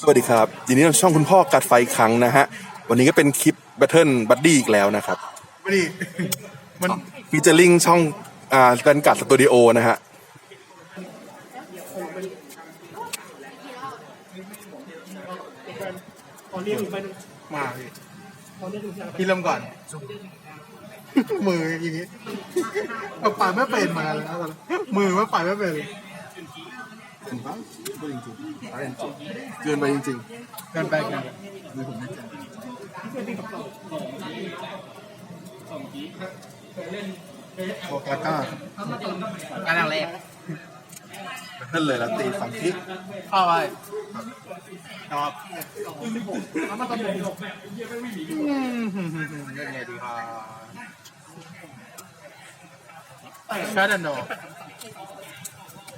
สวัสดีครับยินดีต้อนรับช่องคุณพ่อกัดไฟอีกครั้งนะฮะ วันนี้ก็เป็นคลิป Battle Buddy อีกแล้วนะครับไม่ดีมันฟีเจอริงช่องอ่าแวนกัดสตูดิโอนะฮะมาพี่พี่เริ่มก่อน มืออย่างนี้ เอาปล่อยไม่เป็นมาแล้วตอนนั้นมือไม่ปล่อยไม่เป็นเกินไปจริงๆเกินไปจริงเกินไปเกันๆมือผมไม่เกินโอกาก้าการอย่างแรกเพิ่นเลยล้วตีสองทิศเข้าไปชอบอืมยังไงดีครับแค่ดันโด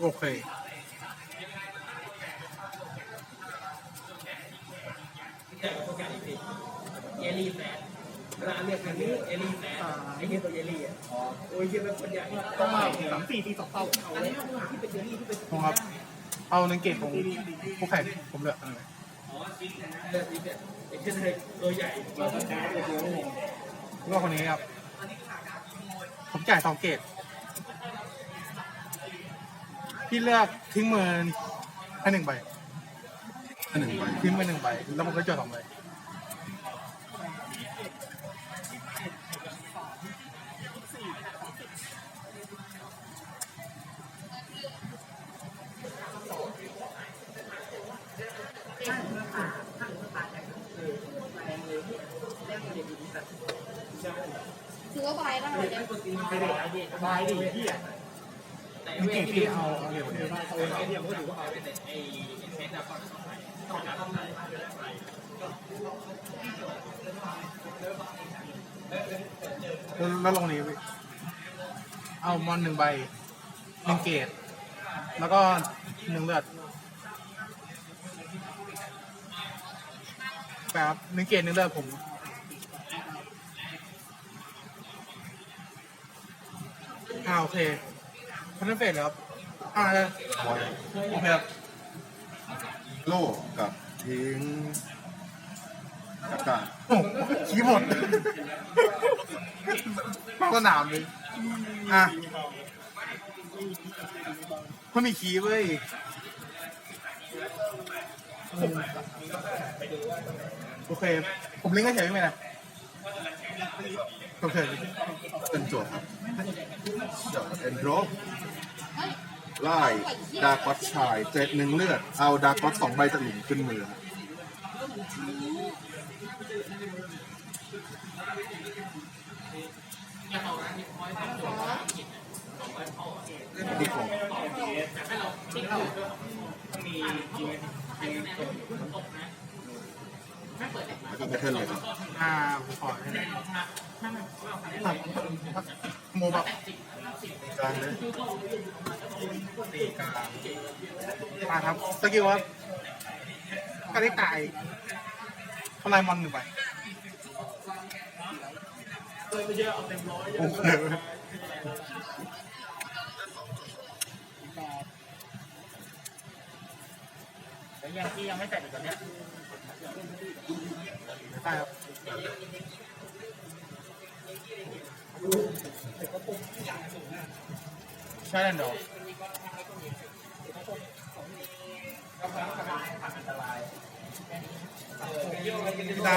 โอเค เยลลี่แฟนเวลาเรียกกันนี้เยลลี่แฟนไอ้เหี้ยตัวเยลลี่อะโอ้ยเหี้ยเป็นคนใหญ่ต้องมาสามสี่ตีสองเป้าเอาเลยที่เป็นเยลลี่ที่เป็นผมครับเอาหนึ่งเกตของผู้แข่งผมเลือกอะไรเลือดนี่เนี่ยไอ้เช่นไอ้ตัวใหญ่ตัวสกายตัวเดียวเลือกคนนี้ครับผมจ่ายสองเกตพี่เลือกทิ้งมือให้หนึ่งใบอัน หนึ่งใบทิ้งมือหนึ่งใบแล้วผมก็จดสองใบถือว่าใบแล้วอะไรเนี่ยบายดิเหี้ยหนึ่งเกตพี่เอาเอาเร็วนี้เอาไอ้เหี้ยมันก็ถือว่าเอาเป็นไอ้เฟสอะก่อน แล้วลงนี้เอามอนหนึ่งใบหนึ่งเกตแล้วก็หนึ่งเลือดแป๊บหนึ่งเกตหนึ่งเลือดผมอ่าโอเคพันธุ์เฟสครับอ่าโอเคครับ โล่กับทิ้งกากาโอ้โหขี้หมดสนามเลยอะมันมีขี้เว้ยอืมโอเค ผมลิงก์ก็เฉยไม่เป็นไรโอเคเป็นโจทย์ครับเดี๋ยวเอ็นโดร ไล่ดาร์กอสชายเจ็ดหนึ่งเลือด เอาดาร์กอสสองใบจากหลุมขึ้นมือครับที่ของแล้วก็แพทเทิร์นเลยครับอ่าผมขอให้ได้โมบับ กลางเลยตีกลางมาครับสกิลครับก็ได้ตายทำลายมอนหนึ่งไปโอเคแต่ยังที่ยังไม่เสร็จอยู่ตอนเนี้ยได้ครับ ใช่แน่นอนพี่ตา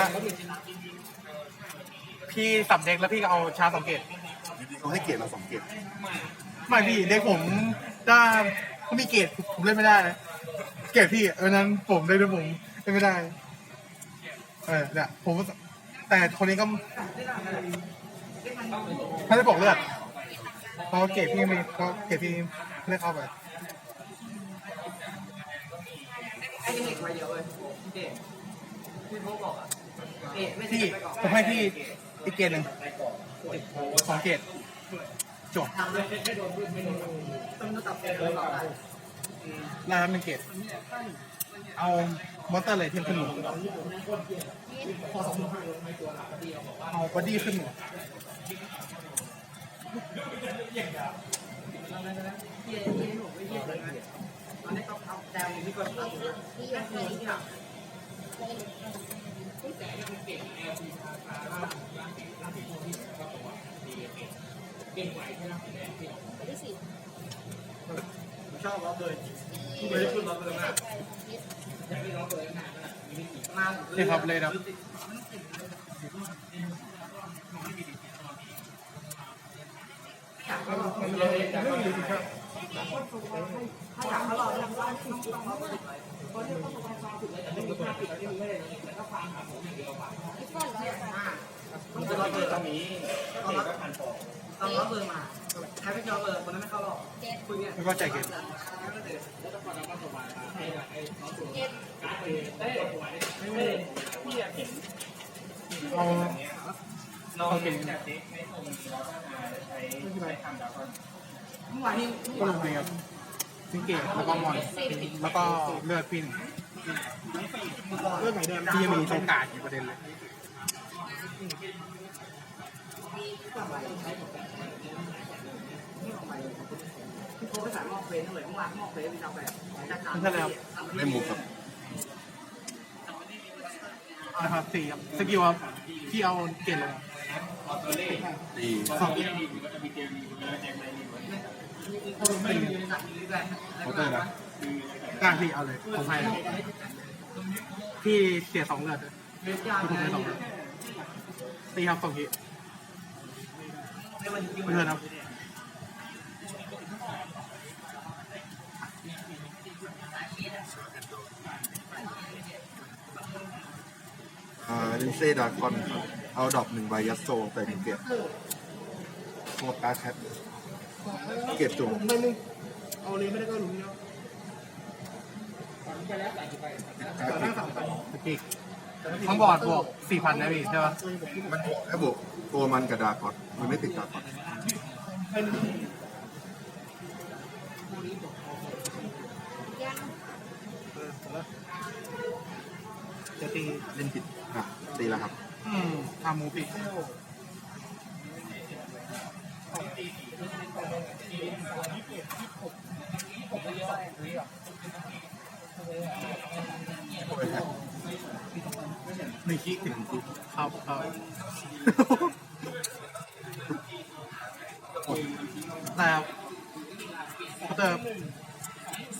พี่สับเด็กแล้วพี่ก็เอาชาสังเกตเขาให้เกียรติเราสองเกียรติไม่พี่เด็กผมถ้าเขามีเกรดผมเล่นไม่ได้นะเกรดพี่เออนั้นผมเล่นด้วยผมเล่นไม่ได้เออเนี่ยผมแต่คนนี้ก็ ไม่ได้บอกเลือดเพราะเกรดพี่ไม่เพราะเกรดพี่ไม่ได้เข้าไปไอ้เด็กวัยเดียวเลยเด็กที่เขาบอกอะเด็กไม่ใช่พี่ผมให้พี่อีกเกรดหนึ่งสองเกรดจบต้องตัดเป็นเลยก่อนแล้วครับหนึ่งเกรดเอามอเตอร์เลยเทียมขึ้นหนูเอาบอดี้ขึ้นหนู ตอนนี้ต้องเอาแดงนี่ก่อนที่ยังไงไปที่สี่ชอบเราเลยไม่ได้ขึ้นเราเลยมากมานี่ครับเลยครับ ไอ้ก้อนร้อยไป มันจะรอเบอร์ตรงนี้ตอนรับตอนรับเบอร์มาใครไม่จอเบอร์คนนั้นไม่เข้ารอบคุยเนี่ยแล้วก็ใจเกมเจ็ด เอาเอาเกมเมื่อวานนี้ก็ลงไปครับซิงเกตแล้วก็มอนแล้วก็เลือดพินเรื่องไหนแดงที่ยังมีโอกาสอยู่ประเด็นเลยพี่โค้ชสายมอบเฟสเลยเมื่อวานมอบเฟสมีเราแบบจากการไม่ใช่แล้วไม่มุกครับ นะครับสี่ครับสกิลครับที่เอาเกตลงดีสองเป็นเคาน์เตอร์นะกล้าพี่เอาเลยผมให้เลยพี่เสียสองเลือดเลยเรื่องยากพี่ผมนะให้สองเลือดตีครับสองทีเพื่อนครับ อ่าลิน เซ่ดากอนครับเอาดอกหนึ่งใบยัดโซแต่หนึ่งเกียร์โคการ์ดแคทเกียร์จุ่มไม่มึงเอาเลยไม่ได้ก็รู้เนาะการ์ดเกียร์สกิลทั้งบอร์ดบวกสี่พันนะพี่ใช่ปะมันบวกแค่บวกตัวมันกับดากอนมันไม่ติดดากอนยังจะตีเล่นผิดอะ ตีแล้วครับอืมทำมูปิโอ้ยครับหนึ่คิกถึงครับครับนะครับเขาจะ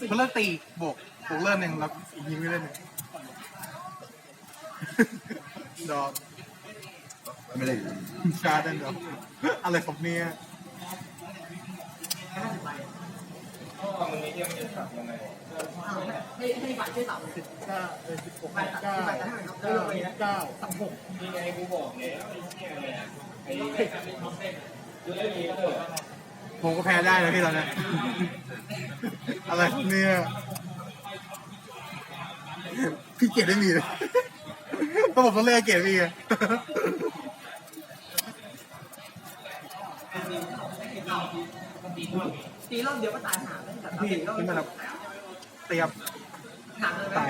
เขาเลิกตีบวกบวกเลื่อนหนึ่งแล้วยิงไม่เล่นหนึ่ง ดอกไม่ได้ชาร์ดนดอกอะไรของเนี่ยให้ให้ฝ่ายช่วยตัดสิบเก้าเออสิบหกฝ่ายตัดเก้าฝ่ายตัดให้หน่อยครับเก้าเร็วๆเลยนะเก้าตัดหกผมก็แพ้ได้นะพี่ตอนเนี้ยอะไรของเนี่ยพี่เกียรติไม่มีเลย ก็ผมต้องเล่นเกียรติพี่ไงตีรอบเดียวก็ตายหาแล้วแต่พี่ตีรอบขึ้นมาแบบเตรียมหนักเลยตาย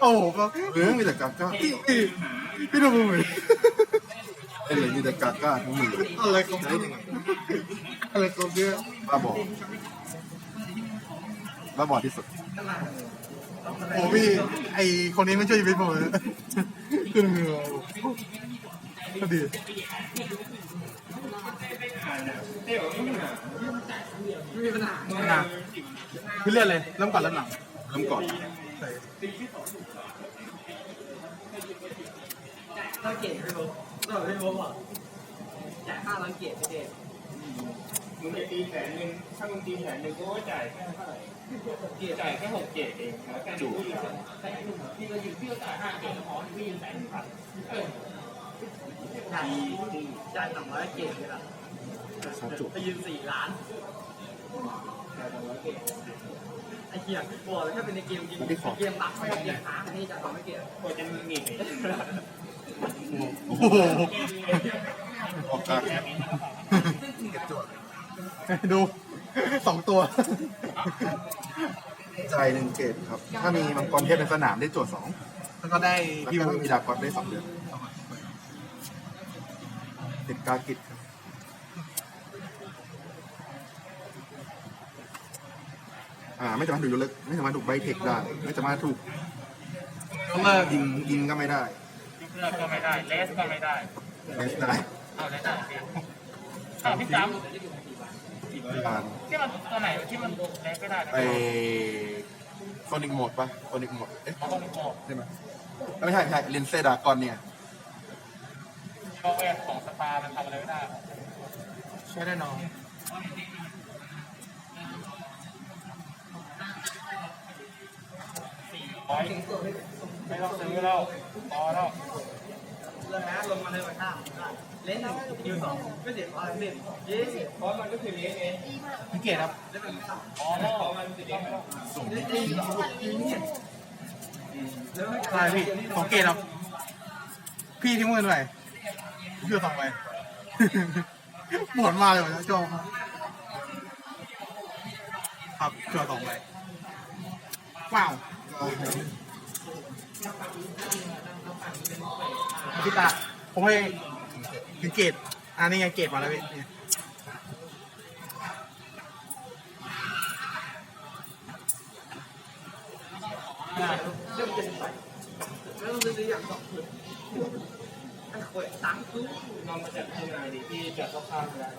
โอ้โหก็เออมีแต่กาก้าพี่พี่พี่ดูมือเหมือนเอ้ยมีแต่กาก้าทั้งมืออะไรของเนี่ยอะไรของเนี่ยบ้าบอบ้าบอที่สุด โอ้พี่ไอคนนี้ไม่ช่วยชีวิตผมเลยขึ้นมือก็ดีไม่มีปัญหานะพี่เลื่อนเลยเริ่มก่อนเริ่มหลังเริ่มก่อนเราเกตพี่โบเราพี่โบบอกจ่ายห้าร้อยเกตเกต มึงไปตีแสนหนึ่งถ้ามึงตีแสนหนึ่งกูก็จ่ายแค่เท่าไหร่จ่ายแค่หกเจ็ดเองแล้วกันจู่แต่หนุ่มพี่ก็ยืนพี่ก็จ่ายห้าเกตขอพี่ยืนแสนพันจ่ายจ่ายสองร้อยเกตเลยล่ะชาร์จจุไปยืนสี่ล้านจ่ายสองร้อยเกตไอ้เหี้ยบอกเลยถ้าเป็นในเกมจริงเกมหลักไม่เกมค้างอันนี้จะทำไม่เกตกว่าจะมึงหนีโอ้โหออกการแคท ดู สองตัวจ่ายหนึ่งเกตครับ ถ้ามีมังกรเทพในสนามได้โจทย์สองแล้วก็ได้แล้วพิวก็มีดากอนได้สองเดือนติดกากิจครับอ่า ไม่สามารถถูกยกเลิกไม่สามารถถูกใบเทคได้ ไม่สามารถถูกต้องเลิกยิงยิงก็ไม่ได้เลือกก็ไม่ได้เลสก็ไม่ได้ไม่ได้เอาเลสได้พี่อ้าวพี่จผ่านำที่มันตัวไหนที่มันเลสไม่ได้นะไอโซนิกโหมดปะโซนิกโหมดเอ๊ะเขาต้องบอกใช่ไหมไม่ใช่ไม่ใช่เลนเซดากอนเนี่ยเขาเองของสปามันทำอะไรไม่ได้ใช้ได้น้องร้อยไม่ต้องซื้อแล้วพอแล้ว เรื่องนะลงมาเลยมาข้ามเล่นหนึ่งยูสองไม่เสียพอเล่นยี่สิบเพราะมันก็คือเลี้ยงเองพี่เกดครับพอแล้วมันจะเลี้ยงส่งเล่นเองแล้วไม่อะไรพี่สองเกดครับพี่ทิ้งเงินไปเพื่อสองไปปวดมากเลยนะโจครับครับเพื่อสองไปว้าว พี่ตาผมให้ถึงเกตอันนี้ไงเกตมาแล้วพี่เนี่ยเรื่องจะใส่แล้วมันจะอย่างสองคนไอ้ขวดตังค์ตู้ลองมาจัดที่ไหนดีพี่จัดคร่าวๆแล้ว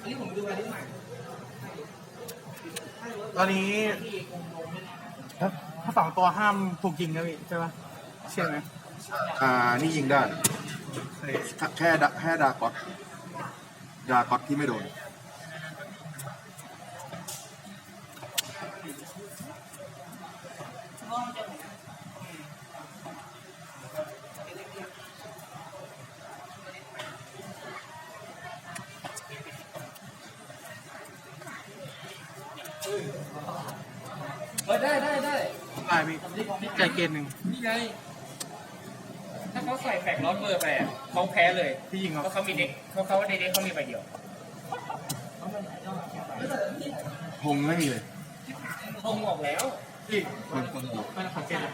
อันนี้ผมดูอะไรที่ใหม่ ตอนนี้ถ้า ถ้าสองตัวห้ามถูกยิงนะพี่ใช่ปะเชื่อไหมอ่านี่ยิงได้ใช่แค่ดาแค่ดากอตดากอตที่ไม่โดน พี่ใจเกณฑ์หนึ่งนี่ไง ถ้าเขาใส่แฟกร้อนเบอร์ไปอะเขาแพ้เลยที่ยิงเพครับราะเขามีเด็กเพราะเขาในเด็กเขามีใบเดียวพงไม่มีเลยคงออกแล้วพี่มันคนบวกไม่ขอเกณฑ์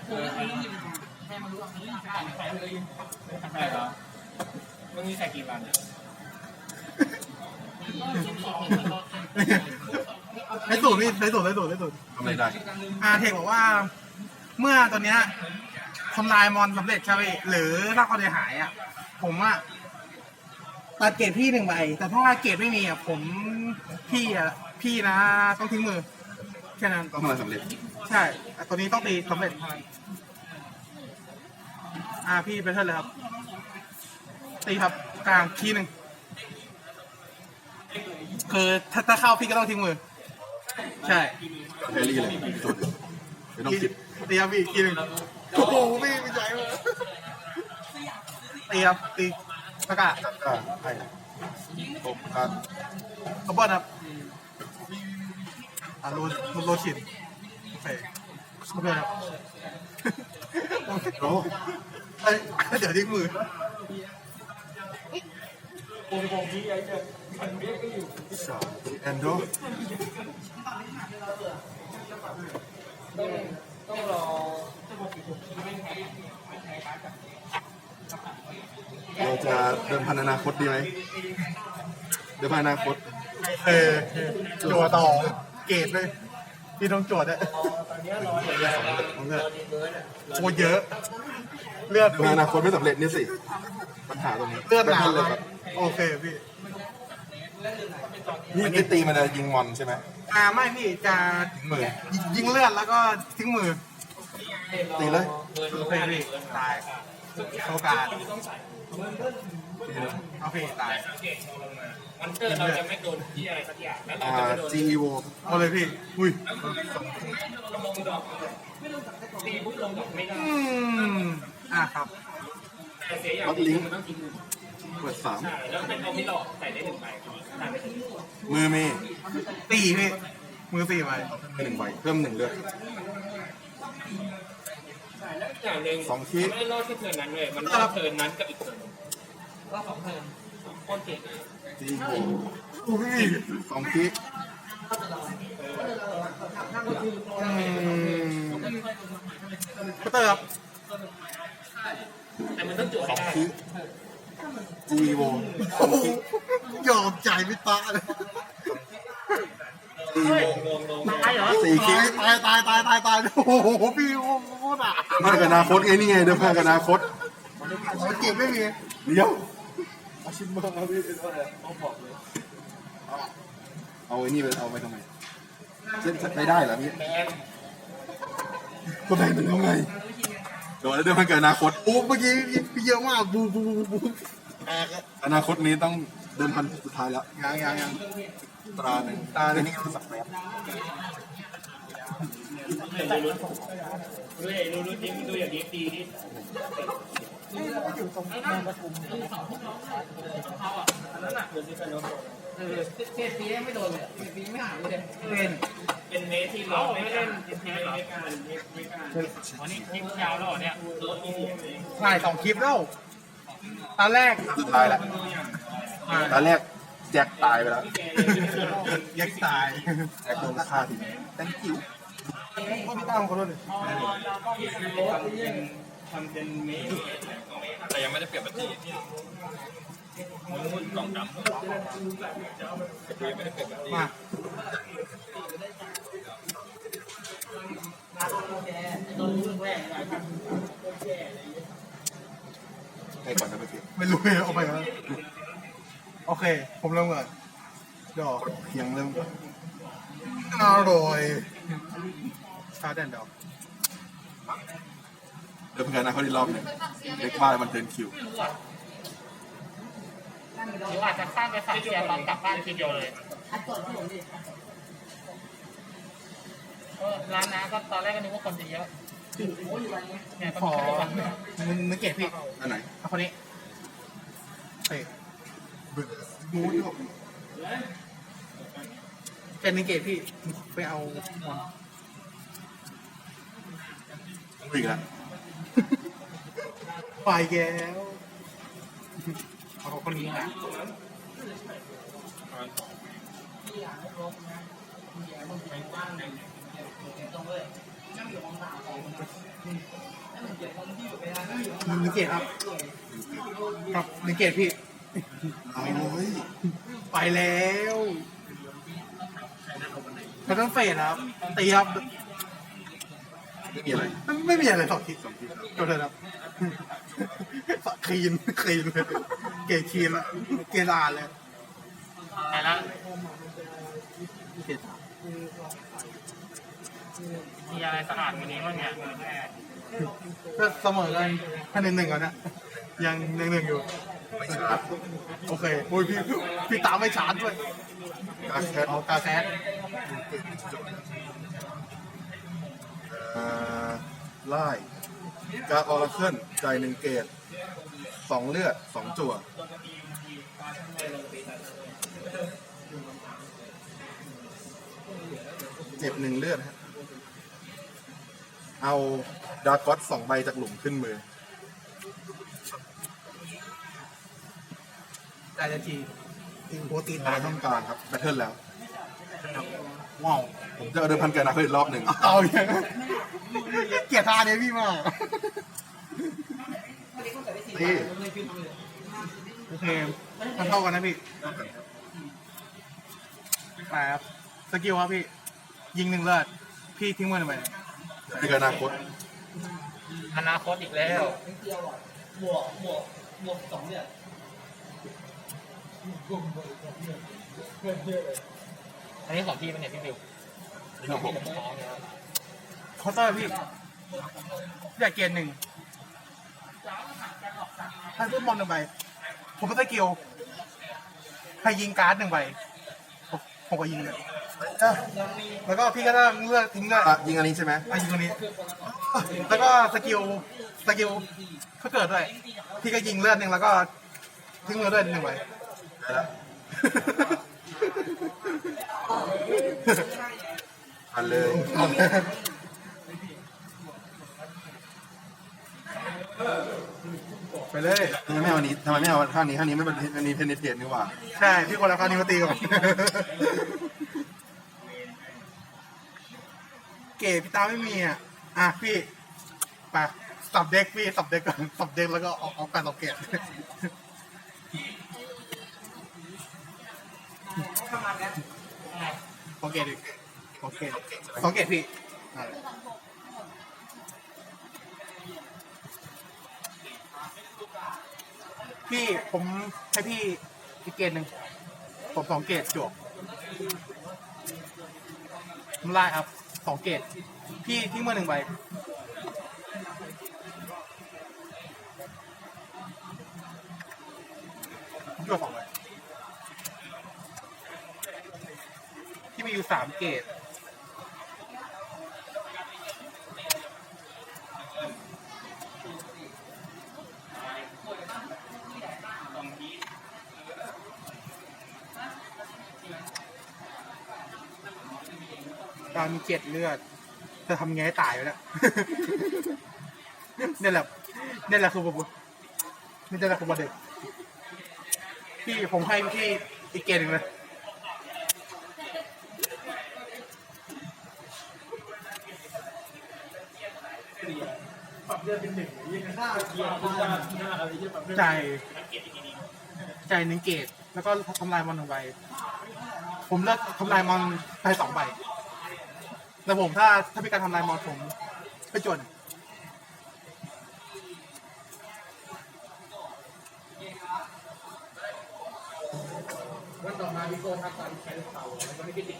ใช่เหรอมันมีใส่กี่วันอะได้สูตรพี่ได้สูตรได้สูตรได้สูตรทำอะไรได้อาเทคบอกว่า เมื่อตัวเนี้ยทำลายมอนสำเร็จใช่ไหมหรือถ้าเขาจะหายอะ ผมอะตัดเกรดพี่หนึ่งใบ แต่ถ้าเกรดไม่มีอะผมพี่อะพี่นะ ต้องทิ้งมือแค่นั้นก็ทำอะไรสำเร็จ ใช่แต่ตัวนี้ต้องตีสำเร็จเท่านั้นอ่าพี่ไปเท่าเลยครับ ตีครับกลางคีย์หนึ่งคือถ้าถ้าเข้าพี่ก็ต้องทิ้งมือ ใช่แครี่เลยจดไม่ต้องคิด ตีครับพี่คีย์หนึ่งโอ้โหพี่ไม่ใจเลยตีครับตีประกาศก็ให้ตบการขบวนครับอ่าโลโลชินโอเคโอเคครับโอ้เอ้ยเดี๋ยวทิ้งมือสามแอนโดร ต้องรอเราจะเดิมพันอนาคตดีไหมเดิมพันอนาคต เออจั่วต่อเกรดเลยพี่ต้องจั่วด้วยโอ้เยอะ เลือดเดิมพันอนาคตไม่สำเร็จนี่สิ ปัญหาตรงนี้เลือดหนาดิมพัเลยครับโอเคพี่ นี่ที่ตีมันจะยิงมอนใช่ไหมอ่าไม่พี่จะถึงมือยิงเลือดแล้วก็ทิ้งมือ ตีเลยโอเคพี่ตายโอกาสโอเคตายมันเตอร์เราจะไม่โดนที่อะไรสักอย่างแล้วเราอ่าจะไม่โดนจีอีโวเอาเลยพี่อุ้ยลงดอกตีปุ๊บลงดอกไม่ได้อืมอะครับแต่เสียอย่างมันต้องทิ้งมือ เปิดสามใช่แล้วเป็นเอาไม่หลอกใส่ได้หนึ่งใบใส่ไปถึงมือมีตีพี่ มือสี่ไปหนึ่งใบเพิ่มหนึ่งเลือดอย่างหนึ่งสองคีย์ไม่รอดแค่เทิร์นนั้นเลย มันรอดเทิร์นนั้นกับอีกเทิร์นรอดสองเทิร์นโคตรเก่งจีอีโวอุ้ยสองคีอืมก็เตอร์ครับแต่มันต้องจุดสให้องได้คีจีอีโวสองคียอมใจไม่ตาเลยจีอีโวลงลงตายเหรอสี่คลิปตายตายตายตายตายโอ้โหพี่โคตรอะมากับอนาคตไงนี่ไงเดิมพันกับอนาคตมันเก็บไม่มีเดี๋ยวเอาชิมมาเอาไปเอาบอกเลยเอาไอ้นี่ไปเอาไปทำไมจะจะไปได้เหรอพี่ก็แบ่งเป็นยังไงโดนแล้วเดิมพันกับอนาคตโอ้เมื่อกี้พี่เยอะมากบูบูบูบูแตก อะอนาคตนี้ต้องเดิมพันสุดท้ายแล้ว ยังยังยังตราหนึ่งตราหนึ่งนี่ก็สักแป๊บดูเห็นดูดูดิ้งดูอย่างนี้ดีนี่เออเศษปีไม่โดนเลยเศษปีไม่หายเลยเล่นเป็นเมสที่เราไม่เล่นเทสในการในการวันนี้คลิปยาวแล้วเหรอเนี่ยถ่ายสองคลิปแล้ว ตอนแรกสุดท้ายแล้วตอนแรกแจ็คตายไปแล้วยักษ์ตายแจ็คโดนฆ่าทิ้ง thank you ก็พี่ตั้มขอโทษเลยทำเป็นเมสแต่ยังไม่ได้เปลี่ยนบัตรที่กล่องดำยังไม่ได้เปลี่ยนบัตรที่ มา โดนเรื่องแรกอะไรครับ ให้ ก่อนนะเมื่อกี้ไม่รู้เลยเอาไปแล้วโอเค ผมเริ่มก่อนดอกเพียงเริ่มก่อนอร่อยชาแดนดอกเดิมพันกับอนาคตอีกรอบหนึ่งเล็กบ้านมันเดินคิวหรืออาจจะข้ามไปฝั่งเชียร์ตอนกลับบ้านทีเดียวเลยเออร้านน้าก็ตอนแรกก็นึกว่าคนจะเยอะ เนี่ยขอต้องมึงมึงเก็บพี่อันไหนเอาคนนี้เตะมูดที่ผมเป็นนิเกตพี่ไปเอาบอลอีกแล้วไปแก้วเอาคนนี้นะมึงหนิเกตครับ ครับนิเกตพี่เอาเลยไปแล้วเขาต้องเฟดครับ ตีครับ ไม่มีอะไรไม่ไม่มีอะไรสองทีสองทีจบเลยครับคลีนคลีนเลยเกยคลีนละเกยดานเลยไปแล้วเกยดาน มีอะไรสะอาดกว่านี้บ้างเนี่ยก็เสมอกันแค่หนึ่งหนึ่งก่อนนะยังหนึ่งหนึ่งอยู่ไม่ชาร์จโอเคโอ้ยพี่พี่ตามไม่ชาร์จด้วยกาแคทเอากาแซดอ่าไล่กาออร์เคิลใจหนึ่งเกตสองเลือดสองจั่วเจ็บหนึ่งเลือดฮะ เอาดาร์กอสสองใบจากหลุมขึ้นมือ ได้จะทีทีโปรตีนตาตายยต้องการครับแบทเทิลแล้ว ว้าวผมจะเอาเดิมพันกันนะเพื่ออีกรอบหนึ่งเอาอย่างนั้นเกลียดท่าเนี้ยพี่มากนี่โอเคมันเท่ากันนะพี่ไปครับสกิลครับพี่ ยิงหนึ่งเลือดพี่ทิ้งมือไปในอนาคตอนาคตอีกแล้วอันนี้ของพี่เป็นเนี่ยพี่บิวนี่ของผมเคาน์เตอร์พี่อยากเกียร์หนึ่งให้เพิ่มบอลหนึ่งใบผมเป็นสกิลให้ยิงการ์ดหนึ่งใบผมผมก็ยิงเลย แล้วก็พี่ก็ต้องเลือกทิ้งเลยอะยิงอันนี้ใช่ไหมอะยิงตัวนี้ แล้วก็สกิลสกิลถ้าเกิดด้วย พี่ก็ยิงเลือดหนึ่งแล้วก็ทิ้งมือด้วยหนึ่งใบได้แล้วอันเลย ไปเลย ทำไมไม่เอาอันนี้ทำไมไม่เอาท่านี้ท่านี้ไม่เป็นอันนี้เพนเนเทนนี่หว่า ใช่ พี่คนละคานิมาตีก่อน เก๋พี่ตาไม่มีอะอะพี่ไปสับเด็กพี่สับเด็กก่อนสับเด็กแล้วก็เอาเอาการสับเกตโอเคดิโอเคสองเกตพี่พี่ผมให้พี่อีกเกตหนึ่งผมสองเกตจบผมไล่ครับ สองเกตพี่ทิ้งมือหนึ่งใบผมจวบสองใบที่มีอยู่สามเกต การมีเจ็ดเลือดจะทำไงให้ตายวะเนี่ยนี่แหละนี่แหละคือผมนี่แหละคือประเด็นพี่ผมให้พี่อีกเกมหนึ่งเลยปรับเลือดเป็นหนึ่งยี่ห้าเกียร์คุณด้าหน้าอะไรเยี่ปรับเลือดจ่ายจ่ายหนึ่งเกตแล้วก็ทำลายมอนหนึ่งใบผมเลือกทำลายมอนไปสองใบ แล้วผมถ้าถ้ามีการทำลายมอนผมไปจวนวันต่อมาพี่โก้ทักตอนใช้เต่าแล้วก็ไม่คิดติด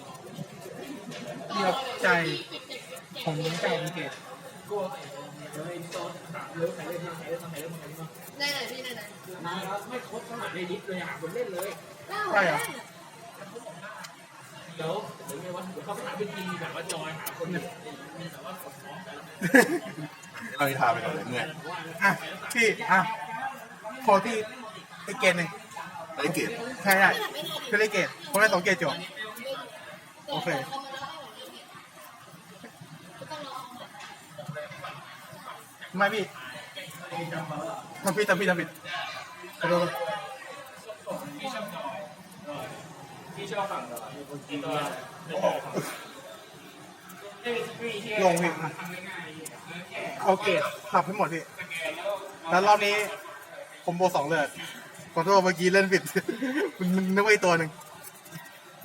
พี่ครับจ่ายผมจ่ายหนึ่งเกตโก้เดี๋ยวไอ้โต้ถามเลิกใครเล่นบ้างใครเล่นบ้างใครเล่นบ้างใครเล่นบ้างไหนไหนพี่ไหนไหนมาแล้วไม่ครบสมัครในลิสต์เลยหาคนเล่นเลยใช่เหรอเดี๋ยวเดี๋ยวไงวะเดี๋ยวเขาไปหาเป็นทีแบบว่าจอยหาคนแบบแต่ว่าคนพร้อมกันเรานิทาไปก่อนเลยเมื่อยอะพี่อะขอที่อีกเกตหนึ่งได้เกตใช่ใช่คือได้เกตผมได้สองเกตจบโอเคไม่พี่ทำพี่ทำพี่ทำพี่ขอโทษ ที่ชอบฝั่งเหรอที่ตัวลงพี่อะเอาเกตปรับให้หมดพี่ แล้วรอบนี้ ผมโบสองเลือดขอโทษเมื่อกี้เล่นผิด มันมันนึกว่าอีกตัวหนึ่ง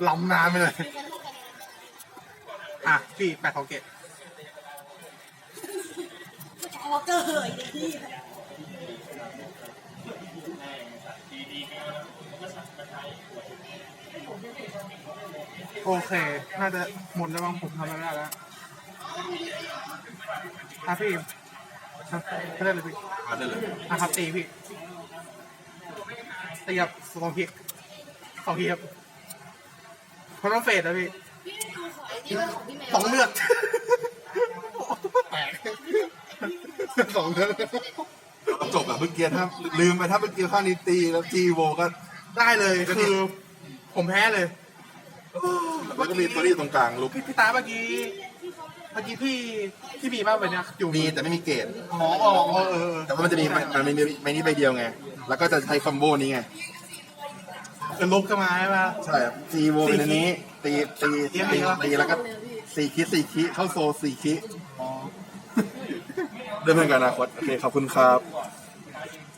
ล้ำน้ำไปเลย อะ พี่แปดของเกตออกเกอร์เหยพี่ โอเค น่าจะหมดแล้วบ้างผมทำอะไรไม่ได้แล้วอะพี่ครับไม่ได้เลยพี่มาได้เลยอะครับตีพี่ตีครับสองทีสองทีครับเขาต้องเฟดนะพี่นี่เป็นของพี่แมวสองเลือดแตกสองเลือดเราจบแบบเมื่อกี้ถ้าลืมไปถ้าเมื่อกี้ข้างนี้ตีแล้วจีโวก็ได้เลยคือ ผมแพ้เลยแล้วก็มีตัวนี้อยู่ตรงกลางลุกพี่พี่ตาเมื่อกี้เมื่อกี้พี่พี่มีบ้างไปเนี่ยอยู่มีแต่ไม่มีเกตหมอออกเออเออแต่ว่ามันจะมีมันมีไม่นี้ใบเดียวไง แล้วก็จะใช้คอมโบนี้ไงเออลุกขึ้นมาใช่ไหมใช่ครับจีโวเป็นอันนี้ตีตีตีตีแล้วก็สี่คิสี่คิเข้าโซสี่คิอ๋อเดินเพื่อนกันอนาคตโอเคขอบคุณครับค